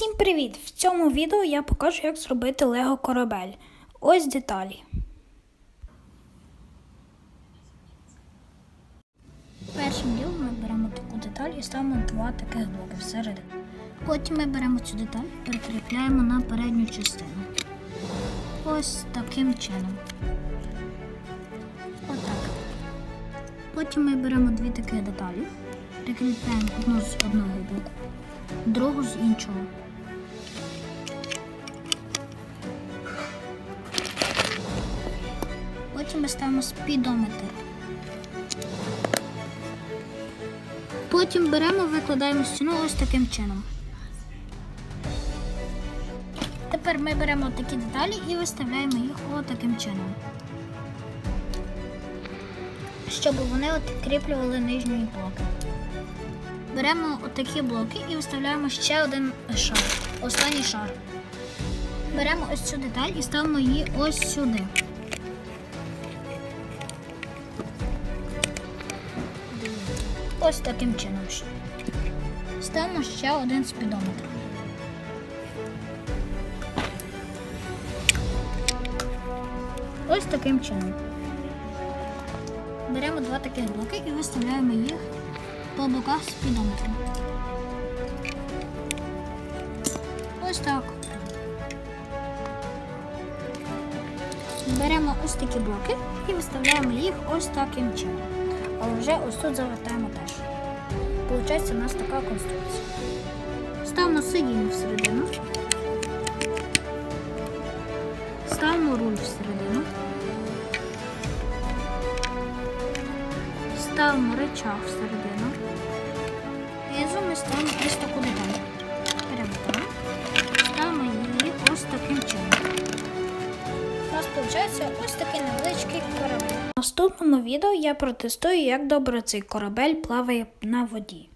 Всім привіт! В цьому відео я покажу, як зробити Лего корабель. Ось деталі. Першим ділом ми беремо таку деталь і ставимо два таких блоки всередину. Потім ми беремо цю деталь і прикріпляємо на передню частину. Ось таким чином. Отак. Потім ми беремо дві таких деталі, прикріпляємо одну з одного боку, другу з іншого. Потім ми ставимо спідометр. Потім беремо, викладаємо стіну ось таким чином. Тепер ми беремо такі деталі і виставляємо їх ось таким чином. Щоб вони кріплювали нижні блоки. Беремо отакі блоки і виставляємо ще один шар, останній шар. Беремо ось цю деталь і ставимо її ось сюди. Ось таким чином. Ставимо ще один спідометр. Ось таким чином. Беремо два таких блоки і виставляємо їх по боках спідометра. Ось так. Беремо ось такі блоки і виставляємо їх ось таким чином. А вже ось тут завертаємо теж. Получається у нас така конструкція. Ставимо сидіння всередину. Ставимо руль всередину. Ставимо речах всередину. Внизу ми ставимо ось таку деталь. У ось такий невеличкий корабель. В наступному відео я протестую, як добре цей корабель плаває на воді.